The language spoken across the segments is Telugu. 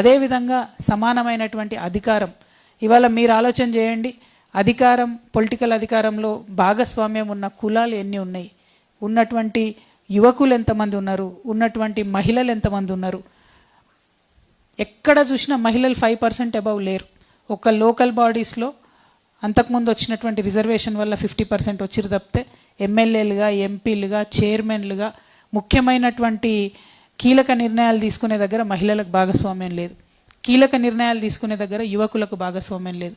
అదేవిధంగా సమానమైనటువంటి అధికారం. ఇవాళ మీరు ఆలోచన చేయండి అధికారం పొలిటికల్ అధికారంలో భాగస్వామ్యం ఉన్న కులాలు ఎన్ని ఉన్నాయి? ఉన్నటువంటి యువకులు ఎంతమంది ఉన్నారు? ఉన్నటువంటి మహిళలు ఎంతమంది ఉన్నారు? ఎక్కడ చూసినా మహిళలు ఫైవ్ పర్సెంట్ అబవ్ లేరు. ఒక లోకల్ బాడీస్లో అంతకుముందు వచ్చినటువంటి రిజర్వేషన్ వల్ల ఫిఫ్టీ పర్సెంట్ వచ్చిరు తప్పితే ఎమ్మెల్యేలుగా ఎంపీలుగా చైర్మన్లుగా ముఖ్యమైనటువంటి కీలక నిర్ణయాలు తీసుకునే దగ్గర మహిళలకు భాగస్వామ్యం లేదు. కీలక నిర్ణయాలు తీసుకునే దగ్గర యువకులకు భాగస్వామ్యం లేదు.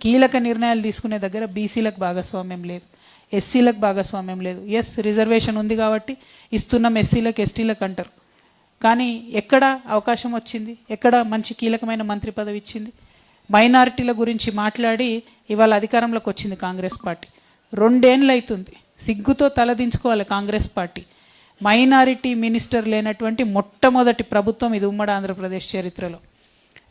కీలక నిర్ణయాలు తీసుకునే దగ్గర బీసీలకు భాగస్వామ్యం లేదు. ఎస్సీలకు భాగస్వామ్యం లేదు. ఎస్ రిజర్వేషన్ ఉంది కాబట్టి ఇస్తున్నాం ఎస్సీలకు ఎస్టీలకు అంటారు. కానీ ఎక్కడ అవకాశం వచ్చింది? ఎక్కడ మంచి కీలకమైన మంత్రి పదవి ఇచ్చింది? మైనారిటీల గురించి మాట్లాడి ఇవాళ అధికారంలోకి వచ్చింది కాంగ్రెస్ పార్టీ. రెండేళ్ళు అవుతుంది సిగ్గుతో తలదించుకోవాలి కాంగ్రెస్ పార్టీ. మైనారిటీ మినిస్టర్ లేనటువంటి మొట్టమొదటి ప్రభుత్వం ఇది ఉమ్మడి ఆంధ్రప్రదేశ్ చరిత్రలో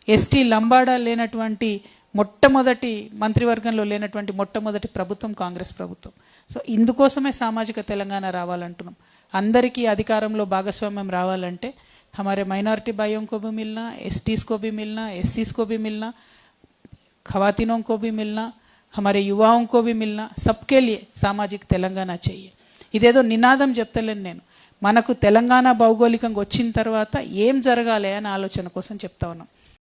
ఎస్టీ లంబాడా లేనటువంటి మొట్టమొదటి మంత్రివర్గంలో లేనటువంటి మొట్టమొదటి ప్రభుత్వం కాంగ్రెస్ ప్రభుత్వం సో ఇందుకోసమే సామాజిక తెలంగాణ రావాలంటున్నాం అందరికీ అధికారంలో భాగస్వామ్యం రావాలంటే हमारे माइनॉरिटी भाइयों को भी मिलना एस को भी मिलना एस को भी मिलना खवातीनों को भी मिलना हमारे युवाओं को भी मिलना सबके लिए సామాజిక తెలంగాణ చెయ్యి ఇదేదో నినాదం చెప్తలేను నేను మనకు తెలంగాణ భౌగోళికంగా వచ్చిన తర్వాత ఏం జరగాలి అని ఆలోచన కోసం చెప్తా ఉన్నాం.